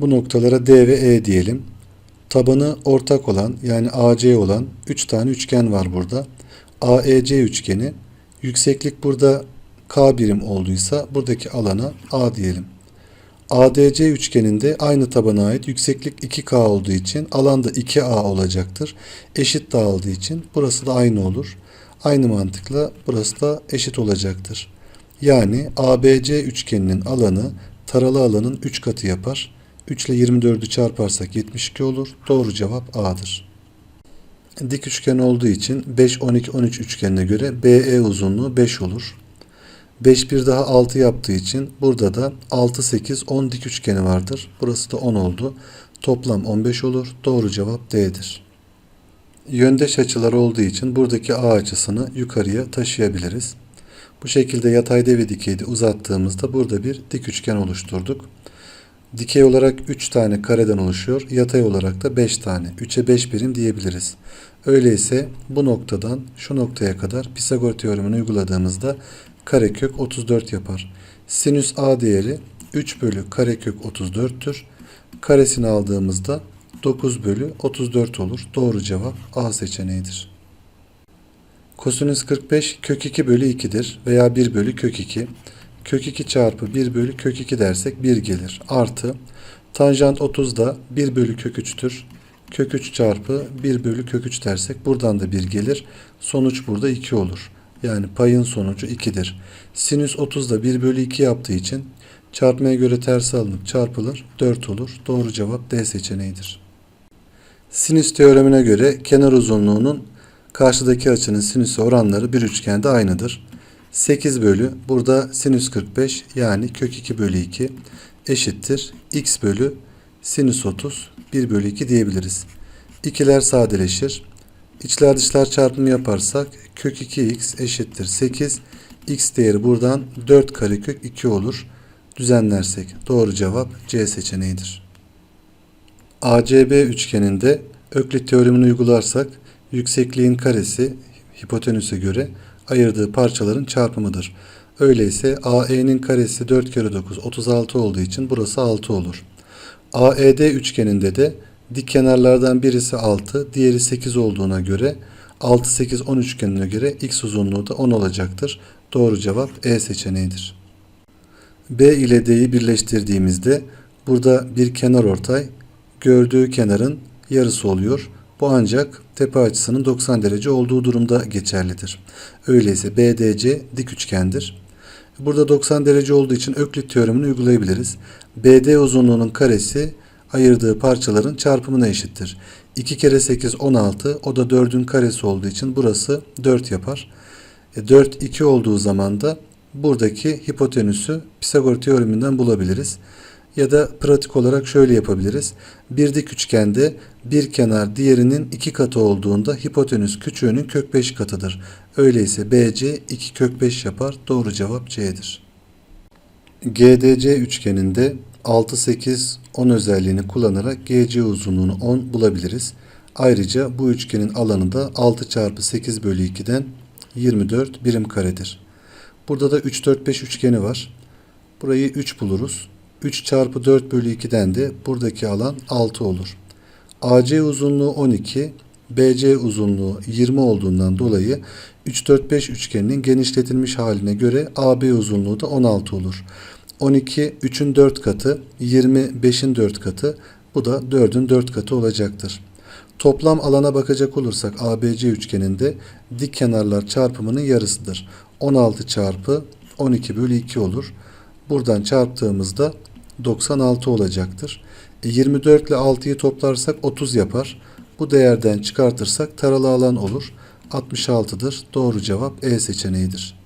Bu noktalara D ve E diyelim. Tabanı ortak olan yani AC olan 3 tane üçgen var burada. AEC üçgeni. Yükseklik burada K birim olduysa buradaki alana A diyelim. ADC üçgeninde aynı tabana ait yükseklik 2K olduğu için alanda 2A olacaktır. Eşit dağıldığı için burası da aynı olur. Aynı mantıkla burası da eşit olacaktır. Yani ABC üçgeninin alanı taralı alanın 3 katı yapar. 3 ile 24'ü çarparsak 72 olur. Doğru cevap A'dır. Dik üçgen olduğu için 5, 12, 13 üçgenine göre BE uzunluğu 5 olur. 5 bir daha 6 yaptığı için burada da 6, 8, 10 dik üçgeni vardır. Burası da 10 oldu. Toplam 15 olur. Doğru cevap D'dir. Yöndeş açılar olduğu için buradaki A açısını yukarıya taşıyabiliriz. Bu şekilde yatayda ve dikeyde uzattığımızda burada bir dik üçgen oluşturduk. Dikey olarak 3 tane kareden oluşuyor. Yatay olarak da 5 tane. 3'e 5 birim diyebiliriz. Öyleyse bu noktadan şu noktaya kadar Pisagor teoremini uyguladığımızda karekök 34 yapar. Sinüs A değeri 3 bölü karekök 34'tür. Karesini aldığımızda 9 bölü 34 olur. Doğru cevap A seçeneğidir. Kosinüs 45 kök 2 bölü 2'dir veya 1 bölü kök 2. Kök 2 çarpı 1 bölü kök 2 dersek 1 gelir. Artı tanjant 30 da 1 bölü kök 3'tür. Kök 3 çarpı 1 bölü kök 3 dersek buradan da 1 gelir. Sonuç burada 2 olur. Yani payın sonucu 2'dir. Sinüs 30 da 1 bölü 2 yaptığı için çarpmaya göre tersi alınıp çarpılır 4 olur. Doğru cevap D seçeneğidir. Sinüs teoremine göre kenar uzunluğunun karşıdaki açının sinüsü oranları bir üçgende aynıdır. 8 bölü burada sinüs 45 yani kök 2 bölü 2 eşittir. x bölü sinüs 30 1 bölü 2 diyebiliriz. İkiler sadeleşir. İçler dışlar çarpımı yaparsak kök 2x eşittir 8. x değeri buradan 4 karekök 2 olur. Düzenlersek doğru cevap C seçeneğidir. ACB üçgeninde Öklit teoremini uygularsak yüksekliğin karesi hipotenüse göre ayırdığı parçaların çarpımıdır. Öyleyse AE'nin karesi 4 kere 9 36 olduğu için burası 6 olur. AED üçgeninde de dik kenarlardan birisi 6, diğeri 8 olduğuna göre 6 8 10 üçgenine göre x uzunluğu da 10 olacaktır. Doğru cevap E seçeneğidir. B ile D'yi birleştirdiğimizde burada bir kenar ortay gördüğü kenarın yarısı oluyor. Bu ancak tepe açısının 90 derece olduğu durumda geçerlidir. Öyleyse BDC dik üçgendir. Burada 90 derece olduğu için Öklit teoremini uygulayabiliriz. BD uzunluğunun karesi ayırdığı parçaların çarpımına eşittir. 2 kere 8 16 o da 4'ün karesi olduğu için burası 4 yapar. E 4 2 olduğu zaman da buradaki hipotenüsü Pisagor teoreminden bulabiliriz. Ya da pratik olarak şöyle yapabiliriz. Bir dik üçgende bir kenar diğerinin iki katı olduğunda hipotenüs küçüğünün kök 5 katıdır. Öyleyse BC 2 kök 5 yapar. Doğru cevap C'dir. GDC üçgeninde 6, 8, 10 özelliğini kullanarak GC uzunluğunu 10 bulabiliriz. Ayrıca bu üçgenin alanı da 6 çarpı 8 bölü 2'den 24 birim karedir. Burada da 3, 4, 5 üçgeni var. Burayı 3 buluruz. 3 çarpı 4 bölü 2'den de buradaki alan 6 olur. AC uzunluğu 12, BC uzunluğu 20 olduğundan dolayı 3, 4, 5 üçgeninin genişletilmiş haline göre AB uzunluğu da 16 olur. 12 3'ün 4 katı, 20 5'in 4 katı, bu da 4'ün 4 katı olacaktır. Toplam alana bakacak olursak ABC üçgeninde dik kenarlar çarpımının yarısıdır. 16 çarpı 12 bölü 2 olur. Buradan çarptığımızda 96 olacaktır. E 24 ile 6'yı toplarsak 30 yapar. Bu değerden çıkartırsak taralı alan olur. 66'dır. Doğru cevap E seçeneğidir.